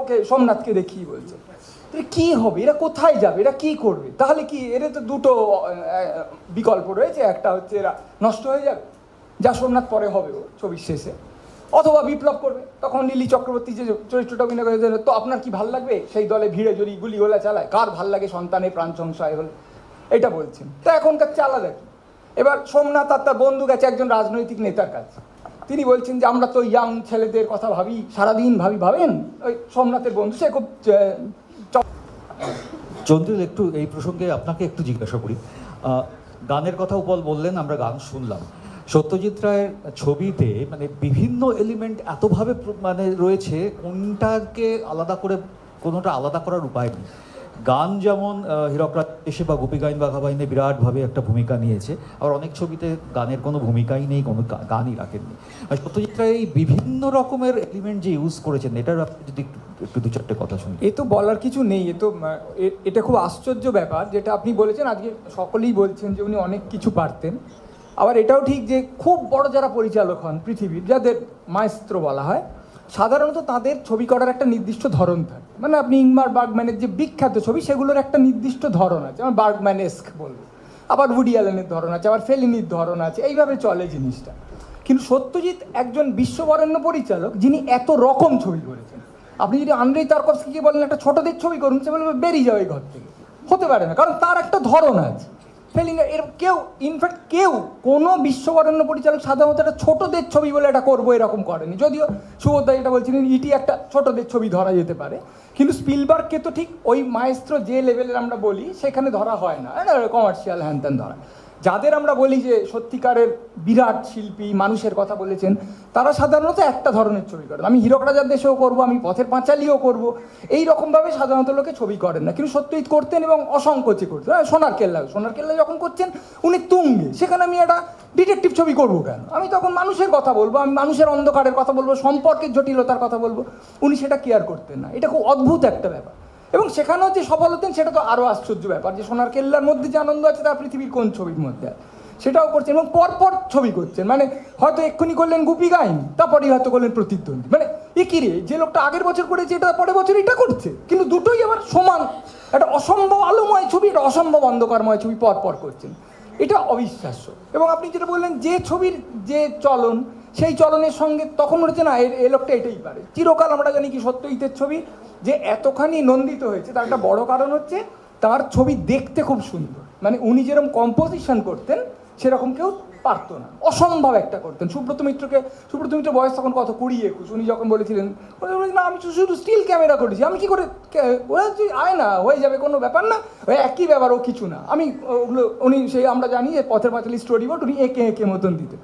ওকে, সোমনাথকে দেখি বলছে। কি হবে? এরা কোথায় যাবে? এরা কি করবে? তাহলে কি এরা তো দুটো বিকল্প রয়েছে। একটা হচ্ছে এরা নষ্ট হয়ে যাবে, যা সোমনাথ পরে হবে ও ছবির শেষে। অথবা বিপ্লব করবে। তখন লিলি চক্রবর্তী যে চরিত্রটা অভিনয় করে তো আপনার কি ভালো লাগবে? সেই দলে ভিড়ে যদি গুলিগোলা চালায়, কার ভালো লাগে সন্তানের প্রাণ সংশয় হলে? এটা বলছেন। তো এখনকার চালা দেখি এবার সোমনাথ আর তার বন্ধু গেছে একজন রাজনৈতিক নেতার কাছে। তিনি বলছেন যে, আমরা তো ইয়াং ছেলেদের কথা ভাবি, সারাদিন ভাবি, ভাবেন? ওই সোমনাথের বন্ধু, সে খুব চন্দ্রিল একটু এই প্রসঙ্গে আপনাকে একটু জিজ্ঞাসা করি। গানের কথা উপল বললেন, আমরা গান শুনলাম। সত্যজিৎ রায়ের ছবিতে মানে বিভিন্ন এলিমেন্ট এতভাবে মানে রয়েছে, কোনটাকে আলাদা করে, কোনোটা আলাদা করার উপায় নেই। গান যেমন হীরকরাজ এসে বা গোপীগাইন বাঘাবাইনে বিরাটভাবে একটা ভূমিকা নিয়েছে। আবার অনেক ছবিতে গানের কোনো ভূমিকাই নেই, কোনো গানই রাখেননি। আর সত্যজিৎ রায় এই বিভিন্ন রকমের এলিমেন্ট যে ইউজ করেছেন, এটার যদি একটু দু চারটে কথা শুনি এ তো বলার কিছু নেই, এ তো এটা খুব আশ্চর্য ব্যাপার, যেটা আপনি বলেছেন, আজকে সকলেই বলছেন যে উনি অনেক কিছু পারতেন। আবার এটাও ঠিক যে খুব বড় যারা পরিচালক হন পৃথিবীর, যাদের মায়েস্ত্র বলা হয় সাধারণত তাদের ছবি করার একটা নির্দিষ্ট ধরন থাকে। মানে আপনি ইংমার বার্গম্যানের যে বিখ্যাত ছবি, সেগুলোর একটা নির্দিষ্ট ধরন আছে। যেমন বার্গম্যানেস্ক বলব। আবার উডি ধরন আছে, আবার ফেলিনির ধরন আছে, এইভাবে চলে জিনিসটা। কিন্তু সত্যজিৎ একজন বিশ্ববরেণ্য পরিচালক, যিনি এত রকম ছবি করেছেন। আপনি যদি আন্দ্রেই তারকভস্কিকে বলেন, একটা ছোটদের ছবি করুন, সে বলবে, বেরিয়ে এই ঘর থেকে। হতে পারে না, কারণ তার একটা ধরন আছে। ফেলিং এর কেউ ইনফ্যাক্ট কেউ কোনো বিশ্ববরণ্য পরিচালক সাধারণত একটা ছোটদের ছবি বলে এটা করব এরকম করেনি। যদিও সুবোধদা এটা বলছিলেন ইটি একটা ছোটদের ছবি ধরা যেতে পারে। কিন্তু স্পিলবার্গকে তো ঠিক ওই মায়েস্ত্র যে লেভেলের আমরা বলি, সেখানে ধরা হয় না। কমার্শিয়াল হ্যান ত্যান ধরা। যাদের আমরা বলি যে সত্যিকারের বিরাট শিল্পী মানুষের কথা বলেছেন তারা সাধারণত একটা ধরনের ছবি করেন। আমি হীরক রাজার দেশেও করব আমি পথের পাঁচালিও করব এই রকমভাবে সাধারণত লোকে ছবি করেন না। কিন্তু সত্যজিৎ করতেন এবং অসংকোচে করতেন। হ্যাঁ, সোনার কেল্লা। সোনার কেল্লা যখন করছেন উনি তুঙ্গে। সেখানে আমি একটা ডিটেকটিভ ছবি করব কেন? আমি তখন মানুষের কথা বলব আমি মানুষের অন্ধকারের কথা বলব সম্পর্কের জটিলতার কথা বলব। উনি সেটা কেয়ার করতেন না। এটা খুব অদ্ভুত একটা ব্যাপার। এবং সেখানেও যে সফল হতেন, সেটা তো আরও আশ্চর্য ব্যাপার যে সোনার কেল্লার মধ্যে যে আনন্দ আছে, তা পৃথিবীর কোন ছবির মধ্যে সেটাও করছেন এবং পরপর ছবি করছেন। মানে হয়তো এক্ষুনি করলেন গুপি গাইন, তারপরেই হয়তো করলেন প্রতিদ্বন্দ্বী মানে এ কি রে? যে লোকটা আগের বছর করেছে, এটা পরের বছর এটা করছে। কিন্তু দুটোই আবার সমান। একটা অসম্ভব আলোময় ছবি, একটা অসম্ভব অন্ধকারময় ছবি পর পর করছেন। এটা অবিশ্বাস্য। এবং আপনি যেটা বললেন, যে ছবির যে চলন সেই চলনের সঙ্গে তখন হচ্ছে না, এ- লোকটা এটাই পারে। চিরকাল আমরা জানি কি সত্য সত্যজিতের ছবি, যে এতখানি নন্দিত হয়েছে, তার একটা বড় কারণ হচ্ছে তার ছবি দেখতে খুব সুন্দর। মানে উনি যেরকম কম্পোজিশন করতেন, সেরকম কেউ পারতো না। অসম্ভব একটা করতেন। সুব্রত মিত্রকে, সুব্রত মিত্র বয়স তখন কত? কুড়ি একুশ। উনি যখন বলেছিলেন না, আমি শুধু স্টিল ক্যামেরা করেছি। আমি কি করে ওরা আয় না, হয়ে যাবে, কোনো ব্যাপার না। ওই একই ব্যাপার, ও কিছু না। আমি ওগুলো, উনি সেই আমরা জানি যে পথের পাঁচালি স্টোরি বোর্ড উনি এঁকে এঁকে মতন দিতেন।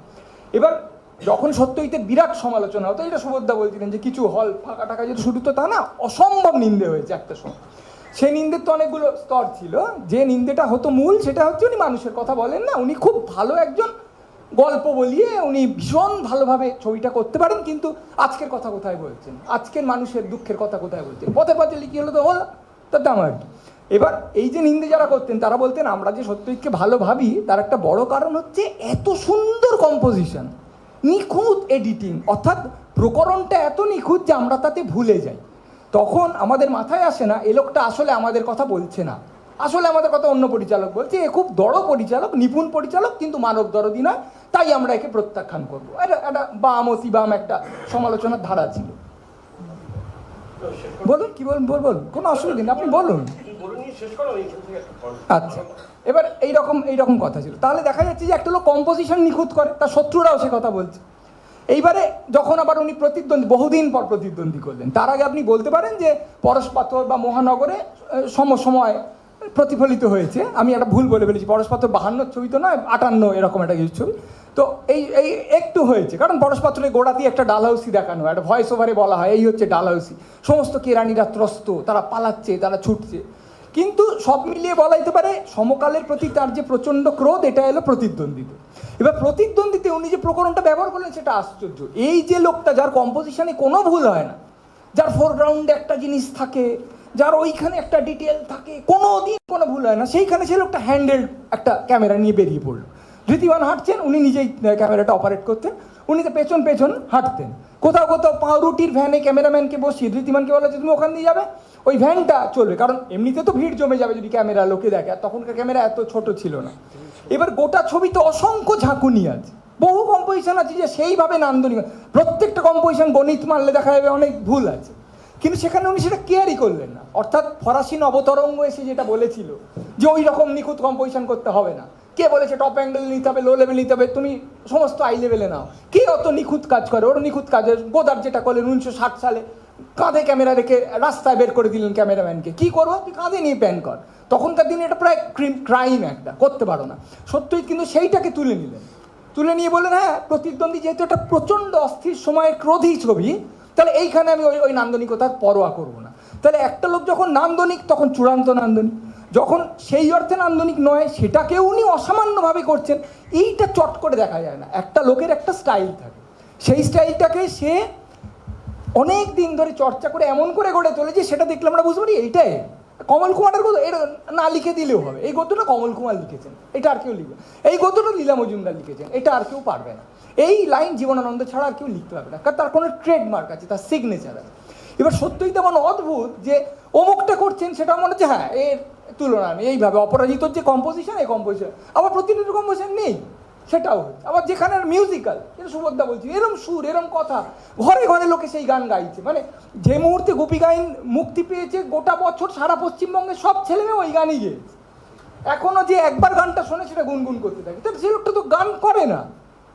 এবার যখন সত্যজিতের বিরাট সমালোচনা হতো, এটা সুবোধদা বলছিলেন যে কিছু হল ফাঁকা টাকা যেটা শুধু তো তা না, অসম্ভব নিন্দে হয়েছে একটা সময়। সেই নিন্দের তো অনেকগুলো স্তর ছিল। যে নিন্দেটা হতো মূল, সেটা হচ্ছে উনি মানুষের কথা বলেন না, উনি খুব ভালো একজন গল্প বলিয়ে উনি ভীষণ ভালোভাবে ছবিটা করতে পারেন, কিন্তু আজকের কথা কোথায় বলছেন? আজকের মানুষের দুঃখের কথা কোথায় বলছেন? পথে পথে লিখি হলো তো হলো তাতে আমার কি? এবার এই যে নিন্দে যারা করতেন, তারা বলতেন, আমরা যে সত্যজিৎকে ভালো ভাবি, তার একটা বড় কারণ হচ্ছে এত সুন্দর কম্পোজিশন নিখুঁত এডিটিং অর্থাৎ প্রকরণটা এত নিখুঁত যে আমরা তাতে ভুলে যাই। তখন আমাদের মাথায় আসে না, এ লোকটা আসলে আমাদের কথা বলছে না। আসলে আমাদের কথা অন্য পরিচালক বলছে, এ খুব বড় পরিচালক, নিপুণ পরিচালক, কিন্তু মানব দরদি নয়, তাই আমরা একে প্রত্যাখ্যান করব। এটা একটা বাম অতি বাম একটা সমালোচনার ধারা ছিল। বলুন, কি বলুন বল বলুন, কোনো অসুবিধা নেই, আপনি বলুন। আচ্ছা এবার এইরকম এইরকম কথা ছিল। তাহলে দেখা যাচ্ছে যে একটা লোক কম্পোজিশন নিখুঁত করে, তার শত্রুরাও সে কথা বলছে। এইবারে যখন আবার উনি প্রতিদ্বন্দ্বী, বহুদিন পর প্রতিদ্বন্দ্বী করলেন, তার আগে আপনি বলতে পারেন যে পরশপাথর বা মহানগরে সমসময় প্রতিফলিত হয়েছে। আমি একটা ভুল বলে ফেলেছি, পরশপাথর বাহান্নর ছবি তো নয়, আটান্ন এরকম একটা কিছু ছবি। তো এই এই একটু হয়েছে, কারণ পরশপাত্রের গোড়াতেই একটা ডালহাউসি দেখানো হয়, একটা ভয়েস ওভারে বলা হয়, এই হচ্ছে ডালহাউসি সমস্ত কেরানিরা ত্রস্ত, তারা পালাচ্ছে, তারা ছুটছে। কিন্তু সব মিলিয়ে বলা যেতে পারে সমকালের প্রতি তার যে প্রচণ্ড ক্রোধ, এটা এলো প্রতিদ্বন্দ্বিতে। এবার প্রতিদ্বন্দ্বিতে উনি যে প্রকরণটা ব্যবহার করলেন, সেটা আশ্চর্য। এই যে লোকটা, যার কম্পোজিশনে কোনো ভুল হয় না, যার ফোরগ্রাউন্ডে একটা জিনিস থাকে, যার ওইখানে একটা ডিটেল থাকে কোনো দিন কোনো ভুল হয় না, সেইখানে সে লোকটা হ্যান্ডেল একটা ক্যামেরা নিয়ে বেরিয়ে পড়ল। ধৃতিমান হাঁটছেন, উনি নিজেই ক্যামেরাটা অপারেট করতেন উনি তো পেছন পেছন হাঁটতেন। কোথাও কোথাও পাউরুটির ভ্যানে ক্যামেরাম্যানকে বসিয়ে, ধৃতিমানকে বলা হচ্ছে তুমি ওখান দিয়ে যাবে? ওই ভ্যানটা চলবে। কারণ এমনিতে তো ভিড় জমে যাবে যদি ক্যামেরা লোকে দেখে, আর তখনকার ক্যামেরা এত ছোট ছিল না। এবার গোটা ছবিতে অসংখ্য ঝাঁকুনি আছে। বহু কম্পোজিশন আছে যে সেইভাবে নান্দনিক। প্রত্যেকটা কম্পোজিশন গণিত মারলে দেখা যাবে অনেক ভুল আছে। কিন্তু সেখানে উনি সেটা কেয়ারই করলেন না। অর্থাৎ ফরাসি নবতরঙ্গ এসে যেটা বলেছিল যে, ওই রকম নিখুঁত কম্পোজিশন করতে হবে না। কে বলেছে টপ অ্যাঙ্গেল নিতে হবে লো লেভেল নিতে হবে? তুমি সমস্ত আই লেভেলে নাও। কে অত নিখুঁত কাজ করে? ওর নিখুঁত কাজ গোদার যেটা করলেন উনিশশো ষাট সালে, কাঁধে ক্যামেরা রেখে রাস্তায় বের করে দিলেন ক্যামেরাম্যানকে কী। করব? তুই কাঁধে নিয়ে প্যান কর। তখনকার দিনে এটা প্রায় ক্রিম ক্রাইম একটা, করতে পারো না। সত্যই কিন্তু সেইটাকে তুলে নিলেন। তুলে নিয়ে বললেন হ্যাঁ প্রতিদ্বন্দ্বী যেহেতু একটা প্রচণ্ড অস্থির সময়ের ক্রোধী ছবি, তাহলে এইখানে আমি ওই ওই নান্দনিকতার পরোয়া করব না। তাহলে একটা লোক যখন নান্দনিক, তখন চূড়ান্ত নান্দনিক। যখন সেই অর্থে নান্দনিক নয়, সেটাকেও উনি অসামান্যভাবে করছেন, এইটা চট করে দেখা যায় না। একটা লোকের একটা স্টাইল থাকে। সেই স্টাইলটাকে সে অনেক দিন ধরে চর্চা করে, এমন করে গড়ে তোলেছে, সেটা দেখলে আমরা বুঝতে পারি, এইটাই। কমল কুমারের গল্প এটা না লিখে দিলেও হবে। এই গদ্যটা কমল কুমার লিখেছেন। এটা আর কেউ লিখবে এই গদ্যটা লীলা মজুমদার লিখেছেন। এটা আর কেউ পারবে না। এই লাইন জীবনানন্দ ছাড়া আর কেউ লিখতে পারবে না। কারণ তার কোনো ট্রেডমার্ক আছে, তার সিগনেচার আছে। এবার সত্যই তেমন অদ্ভুত যে অমুকটা করছেন, সেটা মনে হচ্ছে হ্যাঁ এর তুলনা নেই। এইভাবে অপরাজিতর যে কম্পোজিশন এই কম্পোজিশন আবার প্রতিনিধি কম্পোজিশন নেই। সেটাও হচ্ছে। আবার যেখানে মিউজিক্যাল যেটা সুভদ্রা বলছি, এরম সুর, এরম কথা, ঘরে ঘরে লোকে সেই গান গাইছে। মানে যে মুহূর্তে গোপী গাইন মুক্তি পেয়েছে, গোটা বছর সারা পশ্চিমবঙ্গের সব ছেলে মেয়ে ওই গানই গেয়েছে। এখনও যে একবার গানটা শোনে সেটা গুনগুন করতে থাকে। তা সে লোকটা তো গান করে না।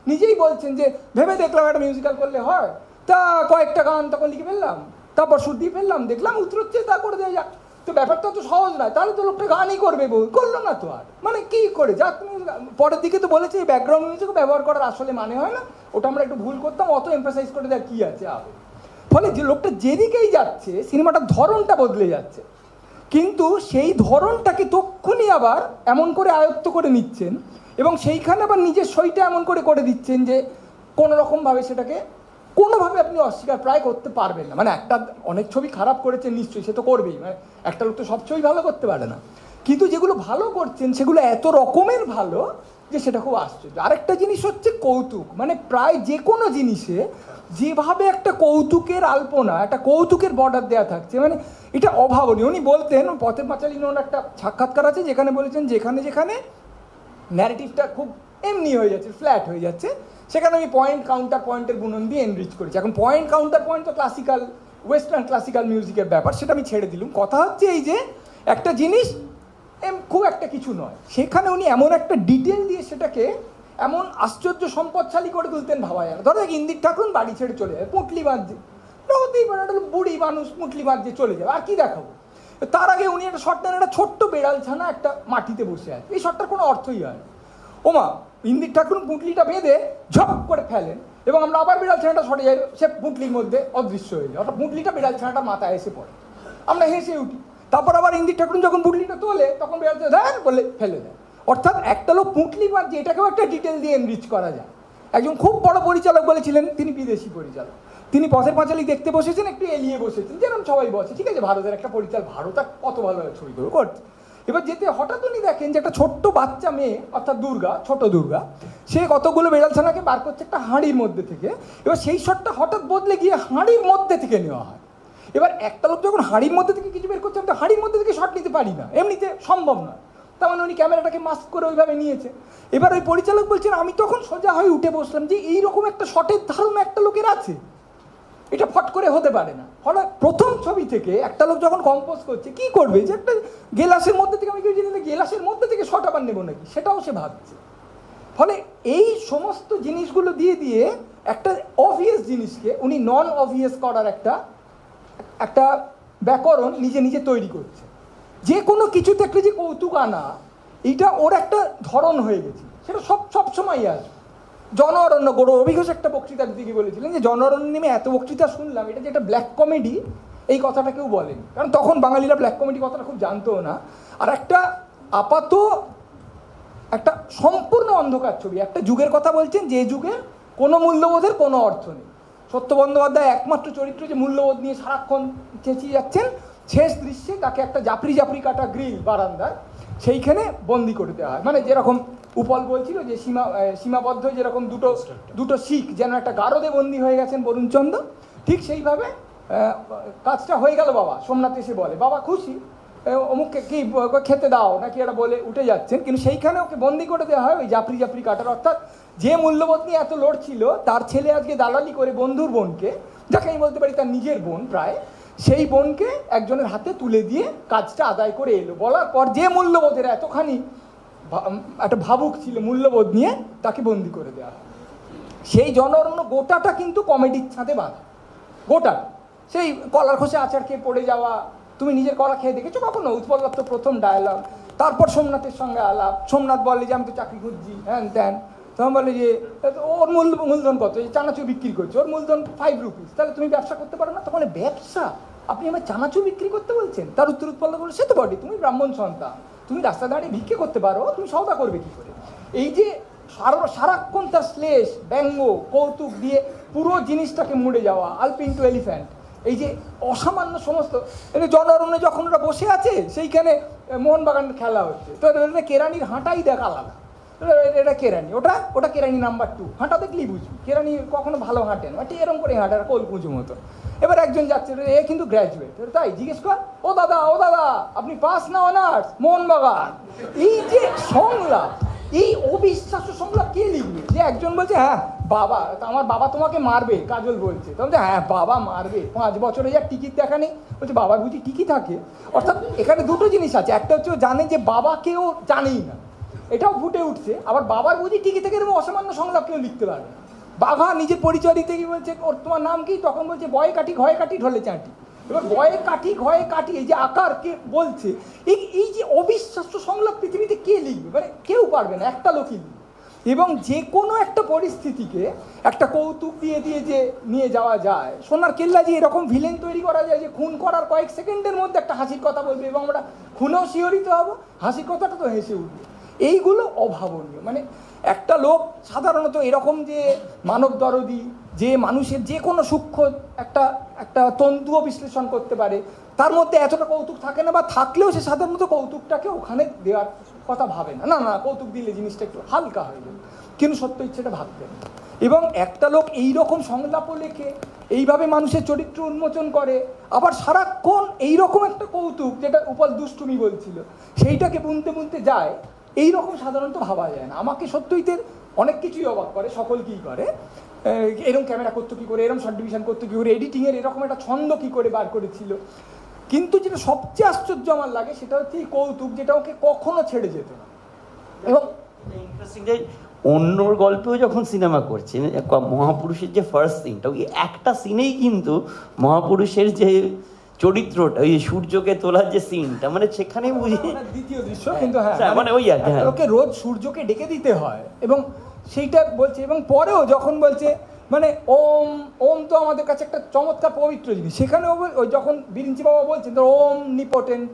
নিজেই বলছেন যে, ভেবে দেখলাম একটা মিউজিক্যাল করলে হয়। তা কয়েকটা গান তখন লিখে ফেললাম। তারপর সুর দিয়ে ফেললাম। দেখলাম উত্তর হচ্ছে তা করে দেওয়া যাক। তো ব্যাপারটা তো সহজ নয়, তাহলে তো লোকটা গানই করবে বউ, করল না তো আর। মানে কি করে, যাক তুমি পরের দিকে তো বলেছে ব্যাকগ্রাউন্ড মিউজিক ব্যবহার করার আসলে মানে হয় না, ওটা আমরা একটু ভুল করতাম, অত এমফাসাইজ করে দেয় কি আছে আবে ফলে যে লোকটা যেদিকেই যাচ্ছে, সিনেমাটার ধরনটা বদলে যাচ্ছে। কিন্তু সেই ধরনটাকে তক্ষুনি আবার এমন করে আয়ত্ত করে নিচ্ছেন এবং সেইখানে আবার নিজের সইটা এমন করে করে দিচ্ছেন যে কোনো রকমভাবে সেটাকে কোনোভাবে আপনি অস্বীকার প্রায় করতে পারবেন না। মানে একটা অনেক ছবি খারাপ করেছেন নিশ্চয়ই সে তো করবেই। মানে একটা লোক তো সব ছবি ভালো করতে পারে না। কিন্তু যেগুলো ভালো করছেন, সেগুলো এত রকমের ভালো যে সেটা খুব আশ্চর্য। আরেকটা জিনিস হচ্ছে কৌতুক। মানে প্রায় যে কোনো জিনিসে যেভাবে একটা কৌতুকের আলপনা, একটা কৌতুকের বর্ডার দেওয়া থাকছে মানে এটা অভাবনীয়। উনি বলতেন, পথের পাঁচালী ওনার একটা সাক্ষাৎকার আছে, যেখানে বলেছেন, যেখানে যেখানে ন্যারেটিভটা খুব এমনি হয়ে যাচ্ছে ফ্ল্যাট হয়ে যাচ্ছে। সেখানে আমি পয়েন্ট কাউন্টার পয়েন্টের গুণন দিয়ে এনরিচ করেছি। এখন পয়েন্ট কাউন্টার পয়েন্ট তো ক্লাসিক্যাল ওয়েস্টার্ন ক্লাসিক্যাল মিউজিকের ব্যাপার, সেটা আমি ছেড়ে দিলুম। কথা হচ্ছে এই যে, একটা জিনিস এম, খুব একটা কিছু নয়। সেখানে উনি এমন একটা ডিটেল দিয়ে সেটাকে এমন আশ্চর্য সম্পদশালী করে তুলতেন ভাবা যায় না। ধরো ইন্দির ঠাকুর বাড়ি ছেড়ে চলে যাবে, পুটলি বাঁধছে। হতেই পারে, একটা বুড়ি মানুষ পুটলি বাঁধছে, চলে যাবে। আর কি দেখাবো? তার আগে উনি একটা শট নেন একটা ছোট্ট বেড়াল ছানা একটা মাটিতে বসে আছে। এই শটটার কোনো অর্থই হয় না। ওমা, ইন্দির ঠাকুর পুঁটলিটা বেঁধে ঝপ করে ফেলেন এবং আমরা আবার বিড়াল ছানাটা সরে যাই, সে পুঁটলির মধ্যে অদৃশ্য হয়ে যায়। অর্থাৎ পুঁটলিটা বিড়াল ছানাটা মাথায় এসে পড়ে। আমরা হেসে উঠি। তারপর আবার ইন্দির ঠাকুর যখন পুঁটলিটা তোলে, তখন বিড়াল ধ্যান বলে ফেলে দেয়। অর্থাৎ একটা লোক পুঁটলি বাদ এটাকেও একটা ডিটেল দিয়ে এনরিচ করা যায়। একজন খুব বড় পরিচালক বলেছিলেন, তিনি বিদেশি পরিচালক। তিনি পথের পাঁচালি দেখতে বসেছেন, একটু এলিয়ে বসেছেন। যেরকম সবাই বসে, ঠিক আছে, ভারতের একটা পরিচালক, ভারত কত ভালো ছবি করে করছে এবার যেতে হঠাৎ উনি দেখেন যে একটা ছোট্ট বাচ্চা মেয়ে, অর্থাৎ দুর্গা, ছোট দুর্গা, সে কতগুলো বেড়াল ছানাকে বার করছে একটা হাঁড়ির মধ্যে থেকে। এবার সেই শটটা হঠাৎ বদলে গিয়ে হাঁড়ির মধ্যে থেকে নেওয়া হয়। এবার একটা লোক যখন হাঁড়ির মধ্যে থেকে কিছু বের করছে, আমি তো হাঁড়ির মধ্যে থেকে শট নিতে পারি না। এমনিতে সম্ভব নয়। তার মানে উনি ক্যামেরাটাকে মাস্ক করে ওইভাবে নিয়েছে। এবার ওই পরিচালক বলছেন, আমি তখন সোজা হয়ে উঠে বসলাম যে, এইরকম একটা শটের ধারণা একটা লোকের আছে। এটা ফট করে হতে পারে না। ফলে প্রথম ছবি থেকে একটা লোক যখন কম্পোজ করছে, কি করবে? যে একটা গেলাসের মধ্যে থেকে আমি কেউ জানি না, গেলাসের মধ্যে থেকে শট আবার নেব নাকি? সেটাও সে ভাবছে। ফলে এই সমস্ত জিনিসগুলো দিয়ে দিয়ে একটা অবভিয়াস জিনিসকে, উনি নন অবভিয়াস করার একটা একটা ব্যাকরণ নিজে নিজে তৈরি করছে। যে কোনো কিছুতে একটা যে কৌতুক আনা এইটা ওর একটা ধরন হয়ে গেছে। সেটা সব সব সময় আসবে। জন অরণ্য গৌরব, অভিঘোষ একটা বক্তৃতার দিকে বলেছিলেন যে জন অরণ্য নেমে এত বক্তৃতা শুনলাম, এটা যে একটা ব্ল্যাক কমেডি এই কথাটা কেউ বলেন। কারণ তখন বাঙালিরা ব্ল্যাক কমেডি কথাটা খুব জানতো না। আর একটা আপাত, একটা সম্পূর্ণ অন্ধকার ছবি, একটা যুগের কথা বলছেন যে যুগে কোনো মূল্যবোধের কোনো অর্থ নেই। সত্য বন্দ্যোপাধ্যায় একমাত্র চরিত্র যে মূল্যবোধ নিয়ে সারাক্ষণ চেঁচিয়ে যাচ্ছেন, শেষ দৃশ্যে তাকে একটা জাপড়ি জাপড়ি কাটা গ্রিল বারান্দার সেইখানে বন্দি করে দেওয়া হয়। মানে যেরকম উপল বলছিল যে সীমা সীমাবদ্ধ যেরকম দুটো দুটো শিখ যেন একটা গারদে বন্দি হয়ে গেছেন বরুণচন্দ্র ঠিক সেইভাবে কাজটা হয়ে গেল বাবা সোমনাথ এসে বলে। বাবা খুশি অমুককে কি খেতে দাও নাকি এটা বলে উঠে যাচ্ছেন। কিন্তু সেইখানে ওকে বন্দি করে দেওয়া হয় ওই জাফরি জাফরি কাটার। অর্থাৎ যে মূল্যবোধ নিয়ে এত লড়ছিল তার ছেলে আজকে দালালি করে বন্ধুর বোনকে যাকে আমি বলতে পারি তার নিজের বোন প্রায় সেই বোনকে একজনের হাতে তুলে দিয়ে কাজটা আদায় করে এলো। বলার পর যে মূল্যবোধের এতখানি একটা ভাবুক ছিল, মূল্যবোধ নিয়ে তাকে বন্দি করে দেওয়া হয়। সেই জনরণ্য গোটাটা কিন্তু কমেডির ছাদে বাঁধা। গোটা। সেই কলার খসে আচার খেয়ে পড়ে যাওয়া, তুমি নিজের কলা খেয়ে দেখেছ কখনো? উৎপল প্রথম ডায়ালগ তারপর সোমনাথের সঙ্গে আলাপ। সোমনাথ বলে যে, আমি তো চাকরি খুঁজছি। হ্যান ত্যান। তখন বলে যে ওর মূল, মূলধন কত? এই চানাচুর বিক্রি করছে। ওর মূলধন ফাইভ রুপিস তাহলে তুমি ব্যবসা করতে পারো না? তখন ব্যবসা? আপনি আমার চানাচুর বিক্রি করতে বলছেন? তার উত্তর উৎপল বলে সে তো বটে তুমি ব্রাহ্মণ সন্তান। তুমি রাস্তা দাঁড়িয়ে ভিক্ষে করতে পারো তুমি সওদা করবে কি করে? এই যে সারা সারাক্ষণ তার শ্লেষ ব্যঙ্গ কৌতুক দিয়ে পুরো জিনিসটাকে মুড়ে যাওয়া আলপিন টু এলিফ্যান্ট এই যে অসামান্য সমস্ত জনরণ্যে যখন ওরা বসে আছে সেইখানে আহ, মোহনবাগানের খেলা হচ্ছে। তো কেরানির হাঁটাই দেখ আলাদা। এটা- কেরানি, ওটা ওটা কেরানি নাম্বার টু হাঁটা দেখলেই বুঝবি। কেরানি কখনো ভালো হাঁটে না এরকম করে হাঁটে, আর কোল কুঁচু মতো এবার একজন যাচ্ছে, এ কিন্তু গ্র্যাজুয়েট তাই জিজ্ঞেস কর, ও দাদা ও দাদা, আপনি পাস না অনার্স? মোহনবাগান। এই যে সংলাপ, এই অবিশ্বাস্য সংলাপ কে লিখবে? যে একজন বলছে হ্যাঁ বাবা আমার বাবা তোমাকে মারবে, কাজল বলছে। তখন হ্যাঁ বাবা মারবে, পাঁচ বছরে যা টিকিট দেখা নেই। বলছে বাবার বুঝি টিকি থাকে। অর্থাৎ এখানে দুটো জিনিস আছে। একটা হচ্ছে জানে যে বাবাকেও জানেই না। এটাও ফুটে উঠছে। আবার বাবার বুঝি টিকি থেকে, এরকম অসামান্য সংলাপ কেউ লিখতে পারবে। বাঘা নিজের পরিচয় দিতে গিয়ে বলছে, ওর তোমার নাম কি? তখন বলছে বয়ে কাঠি ঘয়ে কাঠি ঢলে চাঁটি। এবার বয়ে কাঠি ঘয়ে কাঠি এই যে আকার কে বলছে, এই এই যে অবিশ্বাস্য সংলাপ পৃথিবীতে কে লিখবে? মানে কেউ পারবে না, একটা লোকই এবং যে কোনো একটা পরিস্থিতিকে একটা কৌতুক দিয়ে দিয়ে যে নিয়ে যাওয়া যায়, সোনার কেল্লা যে এরকম ভিলেন তৈরি করা যায়, যে খুন করার কয়েক সেকেন্ডের মধ্যে একটা হাসির কথা বলবে, এবং আমরা খুনেও শিহরিত হব, হাসির কথাটা তো হেসে উঠবে। এইগুলো অভাবনীয়। মানে একটা লোক সাধারণত এরকম যে মানব দরদি, যে মানুষের যে কোনো সূক্ষ্ম একটা একটা তন্তুও বিশ্লেষণ করতে পারে, তার মধ্যে এতটা কৌতুক থাকে না বা থাকলেও সে সাধারণত কৌতুকটাকে ওখানে দেওয়ার কথা ভাবে না। না না, কৌতুক দিলে জিনিসটা একটু হালকা হয়ে যাবে কিন্তু সত্য ইচ্ছেটা ভাবতেন এবং একটা লোক এই রকম সংলাপও লেখে, এইভাবে মানুষের চরিত্র উন্মোচন করে, আবার সারাক্ষণ এই রকম একটা কৌতুক যেটা উপল দুষ্টুমি বলছিল, সেইটাকে বুনতে বুনতে যায় এই রকম সাধারণত ভাবা যায় না। আমাকে সত্যইতের অনেক কিছুই অবাক করে সকল সকলকেই করে। এরম ক্যামেরা করতো কী করে, এরম শর্ট ডিভিশন করতো কী করে এডিটিংয়ের এরকম একটা ছন্দ কী করে বার করেছিল। কিন্তু যেটা সবচেয়ে আশ্চর্য আমার লাগে সেটা হচ্ছে এই কৌতুক, যেটা ওকে কখনো ছেড়ে যেত না। এবং অন্যর গল্পেও যখন সিনেমা করছেন ক- মহাপুরুষের যে ফার্স্ট সিনটা একটা সিনেই কিন্তু মহাপুরুষের যে চরিত্রটা ওই সূর্যকে তোলার যে সিনটা মানে সেখানেই বুঝি দ্বিতীয় দৃশ্য কিন্তু হ্যাঁ হ্যাঁ, মানে ওই আর হ্যাঁ। ওকে রোজ সূর্যকে ডেকে দিতে হয় এবং সেইটা বলছে এবং পরেও যখন বলছে মানে ওম ওম তো আমাদের কাছে একটা চমৎকার পবিত্র জিনিস সেখানেও যখন বিরিঞ্চি বাবা বলছেন তো ওম নিপোটেন্ট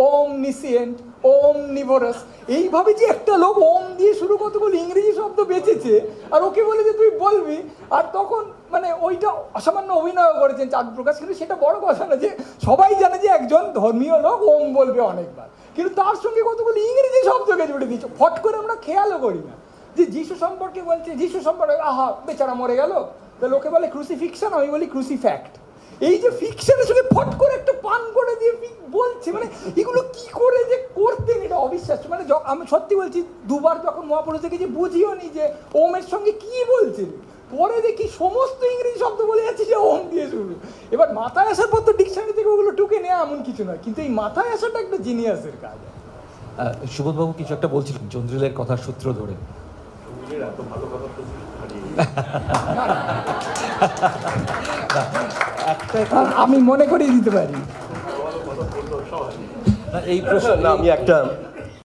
ওম নিসিয়েন্ট ওম নিভোরাস এইভাবে যে একটা লোক ওম দিয়ে শুরু কতগুলো ইংরেজি শব্দ বেঁচেছে, আর ওকে বলে যে তুই বলবি, আর তখন মানে ওইটা অসামান্য অভিনয় করেছেন চাঁদ প্রকাশ, কিন্তু সেটা বড় কথা না যে সবাই জানে যে একজন ধর্মীয় লোক ওম বলবে অনেকবার। কিন্তু তার সঙ্গে কতগুলো ইংরেজি শব্দকে জুড়ে দিচ্ছে ফট করে আমরা খেয়ালও করি না যে যিশু সম্পর্কে বলছে, যিশু সম্পর্কে, আহা, বেচারা মরে গেল। তো লোকে বলে ক্রুসিফিকশন আমি বলি ক্রুসিফ্যাক্ট এই যে ফিকশনের সঙ্গে ফট করে একটা পান করে দিয়ে বলছে মানে এগুলো কি করে যে করতেন এটা অবিশ্বাস মানে য- আমি সত্যি বলছি দুবার যখন মহাপুরুষ দেখেছি বুঝিও নি যে ওমের সঙ্গে কি বলছে। পরে দেখি সমস্ত ইংরেজি শব্দ বলে যাচ্ছে যে ওম দিয়ে শুরু। এবার মাথায় আসার পর তো ডিকশনারি থেকে ওগুলো টুকে নেওয়া এমন কিছু নয় কিন্তু এই মাথায় আসাটা একটা জিনিয়াসের কাজ। সুবোধবাবু কিছু একটা বলছিলেন চন্দ্রিলের কথার সূত্র ধরে। একটা আর আমি মনে করিয়ে দিতে পারি। এই প্রশ্ন আমি একটা